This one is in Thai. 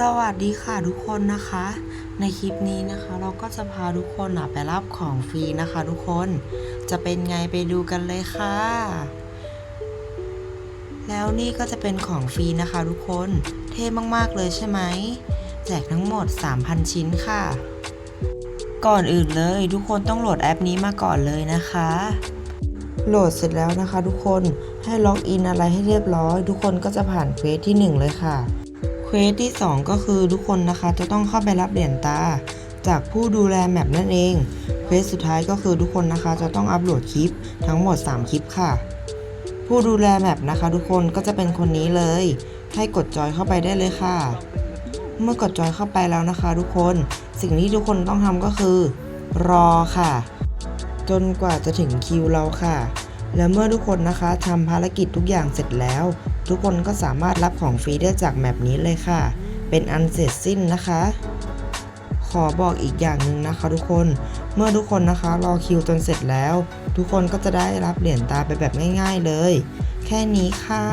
สวัสดีค่ะทุกคนนะคะ ในคลิปนี้นะคะ เราก็จะพาทุกคนไปรับของฟรีนะคะ ทุกคนจะเป็นไงไปดูกันเลยค่ะ แล้วนี่ก็จะเป็นของฟรีนะคะ ทุกคนเท่มากๆเลยใช่ไหมแจกทั้งหมด 3,000 ชิ้นค่ะ ก่อนอื่นเลยทุกคนต้องโหลดแอปนี้มาก่อนเลยนะคะโหลดเสร็จแล้วนะคะ ทุกคนให้ล็อกอินอะไรให้เรียบร้อย ทุกคนก็จะผ่านเควสที่ 1 เลยค่ะ ควสที่ 2 ก็คือทุกคนนะคะจะต้องเข้าไปรับเหรียญตา จากผู้ดูแลแมปนั่นเอง เควสสุดท้ายก็คือทุกคนนะคะจะต้องอัปโหลดคลิปทั้งหมด 3 คลิปค่ะ ผู้ดูแลแมปนะคะทุกคนก็จะเป็นคนนี้เลย ให้กดจอยเข้าไปได้เลยค่ะ เมื่อกดจอยเข้าไปแล้วนะคะ ทุกคนสิ่งที่ทุกคนต้องทำก็คือ รอค่ะ จนกว่าจะถึงคิวเราค่ะ และเมื่อทุกคนนะคะทำภารกิจทุกอย่างเสร็จแล้ว ทุกคนก็สามารถรับของฟรีได้จากแมปนี้เลยค่ะ เป็นอันเสร็จสิ้นนะคะ ขอบอกอีกอย่างหนึ่งนะคะทุกคนเมื่อทุกคนนะคะรอคิวจนเสร็จแล้ว ทุกคนก็จะได้รับเหรียญตาไปแบบง่าย ๆเลย แค่นี้ค่ะ